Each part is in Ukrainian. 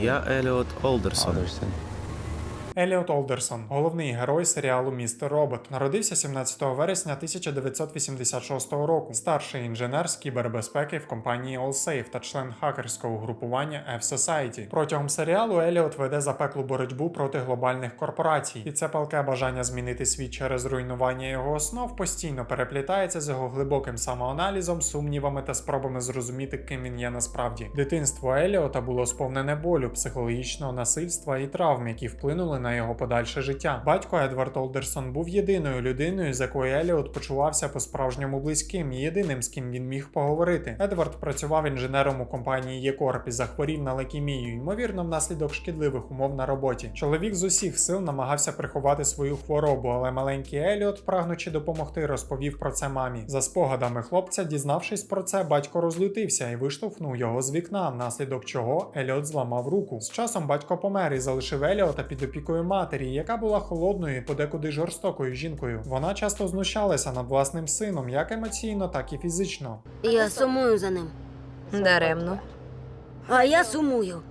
Я Еліот Олдерсон. Еліот Олдерсон, головний герой серіалу Містер Робот, народився 17 вересня 1986 року. Старший інженер з кібербезпеки в компанії AllSafe та член хакерського угрупування F-Society. Протягом серіалу Еліот веде запеклу боротьбу проти глобальних корпорацій, і це палке бажання змінити світ через руйнування його основ постійно переплітається з його глибоким самоаналізом, сумнівами та спробами зрозуміти, ким він є насправді. Дитинство Еліота було сповнене болю, психологічного насильства і травм, які вплинули на його подальше життя. Батько Едвард Олдерсон був єдиною людиною, з якою Еліот почувався по-справжньому близьким єдиним, з ким він міг поговорити. Едвард працював інженером у компанії Єкорп і захворів на лейкемію, ймовірно, внаслідок шкідливих умов на роботі. Чоловік з усіх сил намагався приховати свою хворобу, але маленький Еліот, прагнучи допомогти, розповів про це мамі. За спогадами хлопця, дізнавшись про це, батько розлютився і виштовхнув його з вікна, внаслідок чого Еліот зламав руку. З часом батько помер і залишив Еліота під опікою матері, яка була холодною і подекуди жорстокою жінкою. Вона часто знущалася над власним сином, як емоційно, так і фізично. Я сумую за ним. Даремно. А я сумую.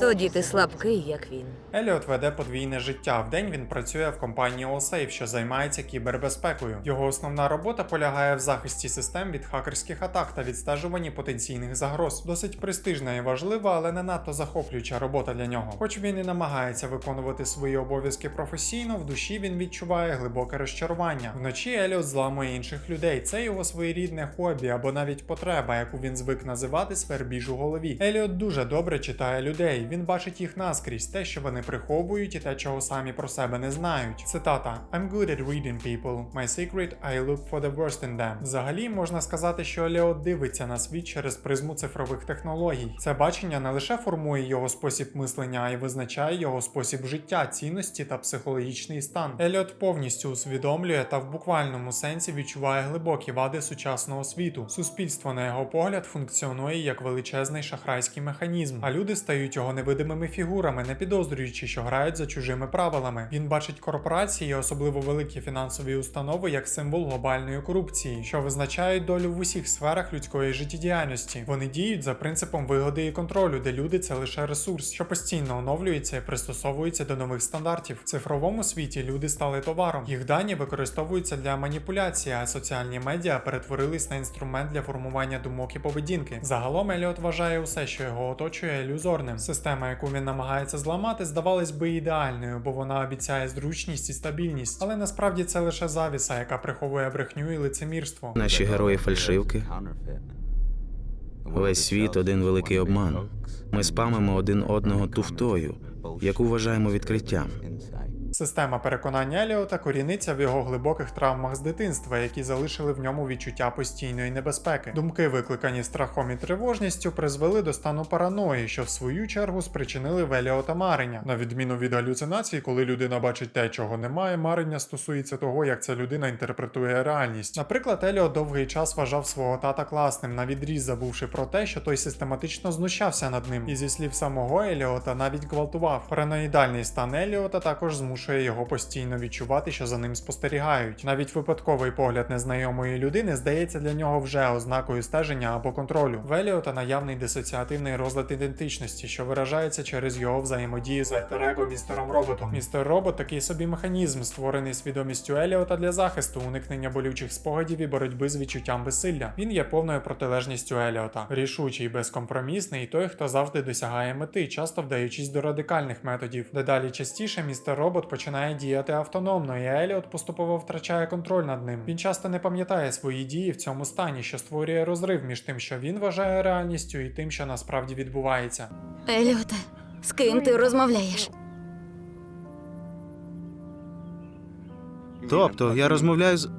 Тоді ти слабкий, як він. Еліот веде подвійне життя. Вдень він працює в компанії Allsafe, що займається кібербезпекою. Його основна робота полягає в захисті систем від хакерських атак та відстежуванні потенційних загроз. Досить престижна і важлива, але не надто захоплююча робота для нього. Хоч він і намагається виконувати свої обов'язки професійно, в душі він відчуває глибоке розчарування. Вночі Еліот зламує інших людей. Це його своєрідне хобі або навіть потреба, яку він звик називати свербіж у голові. Еліот дуже добре читає людей. Він бачить їх наскрізь, те, що вони приховують, і те, чого самі про себе не знають. Цитата: I'm good at reading people. My secret I look for the worst in them. Взагалі можна сказати, що Еліот дивиться на світ через призму цифрових технологій. Це бачення не лише формує його спосіб мислення, а й визначає його спосіб життя, цінності та психологічний стан. Еліот повністю усвідомлює та в буквальному сенсі відчуває глибокі вади сучасного світу. Суспільство, на його погляд, функціонує як величезний шахрайський механізм, а люди стають його невидимими фігурами, не підозрюючи, що грають за чужими правилами. Він бачить корпорації, особливо великі фінансові установи, як символ глобальної корупції, що визначають долю в усіх сферах людської життєдіяльності. Вони діють за принципом вигоди і контролю, де люди це лише ресурс, що постійно оновлюється і пристосовується до нових стандартів. В цифровому світі люди стали товаром. Їх дані використовуються для маніпуляції, а соціальні медіа перетворились на інструмент для формування думок і поведінки. Загалом Еліот вважає усе, що його оточує ілюзорним. Система, яку він намагається зламати, здавалось би ідеальною, бо вона обіцяє зручність і стабільність. Але насправді це лише завіса, яка приховує брехню і лицемірство. Наші герої фальшивки. Весь світ один великий обман. Ми спамимо один одного туфтою, яку вважаємо відкриттям. Система переконання Еліота коріниться в його глибоких травмах з дитинства, які залишили в ньому відчуття постійної небезпеки. Думки, викликані страхом і тривожністю, призвели до стану параної, що в свою чергу спричинили в Еліота марення. На відміну від галюцинацій, коли людина бачить те, чого немає, марення стосується того, як ця людина інтерпретує реальність. Наприклад, Еліот довгий час вважав свого тата класним, на відріз забувши про те, що той систематично знущався над ним, і зі слів самого Еліота навіть гвалтував. Параноїдальний стан Еліота також змушує його постійно відчувати, що за ним спостерігають. Навіть випадковий погляд незнайомої людини здається для нього вже ознакою стеження або контролю. В Еліота наявний дисоціативний розлад ідентичності, що виражається через його взаємодію з альтерего містером роботом. Містер робот такий собі механізм, створений свідомістю Еліота для захисту, уникнення болючих спогадів і боротьби з відчуттям безсилля. Він є повною протилежністю Еліота, рішучий, безкомпромісний, той, хто завжди досягає мети, часто вдаючись до радикальних методів. Дедалі частіше містер робот починає діяти автономно, і Еліот поступово втрачає контроль над ним. Він часто не пам'ятає свої дії в цьому стані, що створює розрив між тим, що він вважає реальністю, і тим, що насправді відбувається. Еліоте, з ким ти розмовляєш? Тобто я розмовляю з.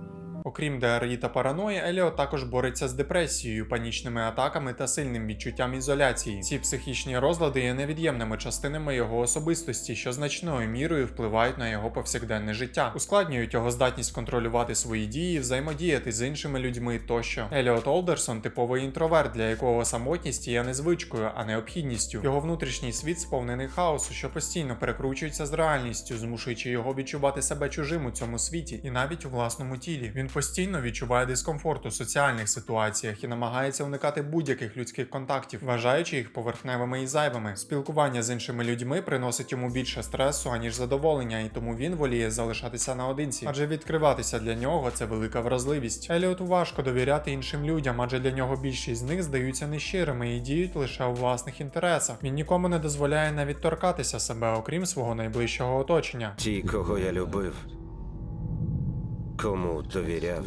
Окрім ДРІ та параної, Еліот також бореться з депресією, панічними атаками та сильним відчуттям ізоляції. Ці психічні розлади є невід'ємними частинами його особистості, що значною мірою впливають на його повсякденне життя, ускладнюють його здатність контролювати свої дії, взаємодіяти з іншими людьми тощо. Еліот Олдерсон типовий інтроверт, для якого самотність є не звичкою, а необхідністю. Його внутрішній світ сповнений хаосу, що постійно перекручується з реальністю, змушуючи його відчувати себе чужим у цьому світі і навіть у власному тілі. Він постійно відчуває дискомфорт у соціальних ситуаціях і намагається уникати будь-яких людських контактів, вважаючи їх поверхневими і зайвими. Спілкування з іншими людьми приносить йому більше стресу, аніж задоволення, і тому він воліє залишатися наодинці. Адже відкриватися для нього це велика вразливість. Еліоту важко довіряти іншим людям, адже для нього більшість з них здаються нещирими і діють лише у власних інтересах. Він нікому не дозволяє навіть торкатися себе, окрім свого найближчого оточення. Ті, кого я любив, кому довіряв,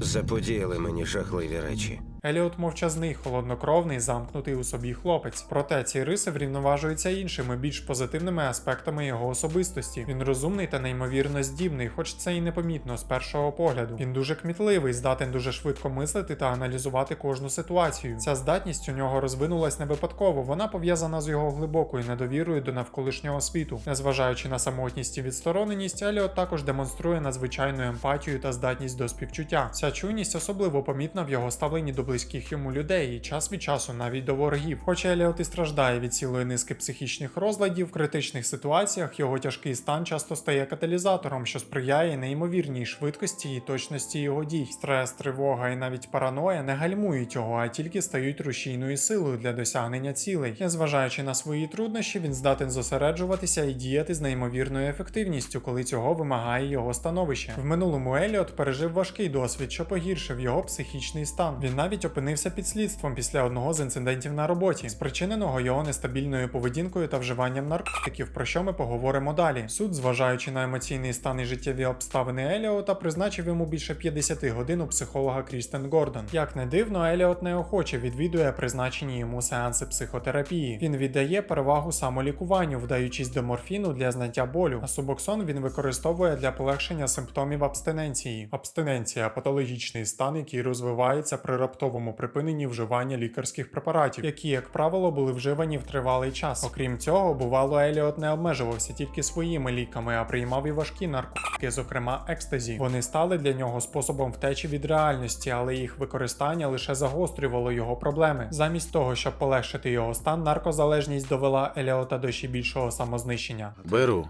заподіяли мені жахливі речі. Еліот мовчазний, холоднокровний, замкнутий у собі хлопець. Проте ці риси врівноважуються іншими, більш позитивними аспектами його особистості. Він розумний та неймовірно здібний, хоч це і непомітно з першого погляду. Він дуже кмітливий, здатен дуже швидко мислити та аналізувати кожну ситуацію. Ця здатність у нього розвинулась не випадково. Вона пов'язана з його глибокою недовірою до навколишнього світу. Незважаючи на самотність і відстороненість, Еліот також демонструє надзвичайну емпатію та здатність до співчуття. Ця чуйність особливо помітна в його ставленні до близьких йому людей і час від часу навіть до ворогів. Хоча Еліот і страждає від цілої низки психічних розладів, в критичних ситуаціях його тяжкий стан часто стає каталізатором, що сприяє неймовірній швидкості і точності його дій. Стрес, тривога і навіть параноя не гальмують його, а тільки стають рушійною силою для досягнення цілей. Незважаючи на свої труднощі, він здатен зосереджуватися і діяти з неймовірною ефективністю, коли цього вимагає його становище. В минулому Еліот пережив важкий досвід, що погіршив його психічний стан. Він навіть опинився під слідством після одного з інцидентів на роботі, спричиненого його нестабільною поведінкою та вживанням наркотиків, про що ми поговоримо далі. Суд, зважаючи на емоційний стан і життєві обставини Еліота, призначив йому більше 50 годин у психолога Крістен Гордон. Як не дивно, Еліот неохоче відвідує призначені йому сеанси психотерапії. Він віддає перевагу самолікуванню, вдаючись до морфіну для зняття болю, а субоксон він використовує для полегшення симптомів абстиненції. Абстиненція патологічний стан, який розвивається при раптовому припиненні вживання лікарських препаратів, які, як правило, були вживані в тривалий час. Окрім цього, бувало, Еліот не обмежувався тільки своїми ліками, а приймав і важкі наркотики, зокрема екстазі. Вони стали для нього способом втечі від реальності, але їх використання лише загострювало його проблеми. Замість того, щоб полегшити його стан, наркозалежність довела Еліота до ще більшого самознищення. Беру.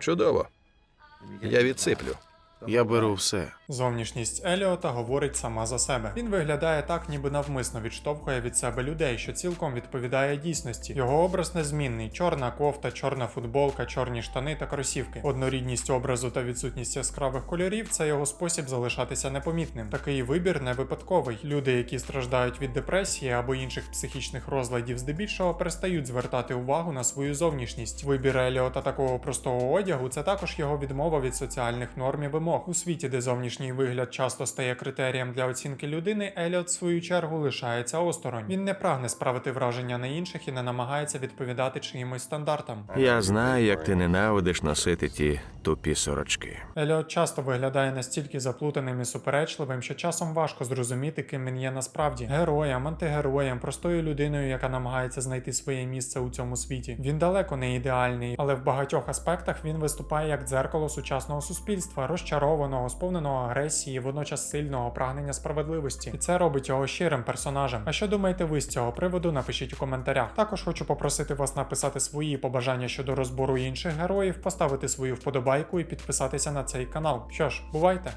Чудово. Я відсиплю. Я беру все. Зовнішність Еліота говорить сама за себе. Він виглядає так, ніби навмисно відштовхує від себе людей, що цілком відповідає дійсності. Його образ незмінний: чорна кофта, чорна футболка, чорні штани та кросівки. Однорідність образу та відсутність яскравих кольорів це його спосіб залишатися непомітним. Такий вибір не випадковий. Люди, які страждають від депресії або інших психічних розладів, здебільшого перестають звертати увагу на свою зовнішність. Вибір Еліота такого простого одягу це також його відмова від соціальних норм і вимог. У світі, де зовнішній вигляд часто стає критерієм для оцінки людини, Еліот, в свою чергу, лишається осторонь. Він не прагне справити враження на інших і не намагається відповідати чиїмось стандартам. Я знаю, як ти ненавидиш носити ті тупі сорочки. Еліот часто виглядає настільки заплутаним і суперечливим, що часом важко зрозуміти, ким він є насправді героєм, антигероєм, простою людиною, яка намагається знайти своє місце у цьому світі. Він далеко не ідеальний, але в багатьох аспектах він виступає як дзеркало сучасного суспільства, розчарованого, сповненого агресії, водночас сильного прагнення справедливості. І це робить його щирим персонажем. А що думаєте ви з цього приводу? Напишіть у коментарях. Також хочу попросити вас написати свої побажання щодо розбору інших героїв, поставити свою вподобайку і підписатися на цей канал. Що ж, бувайте!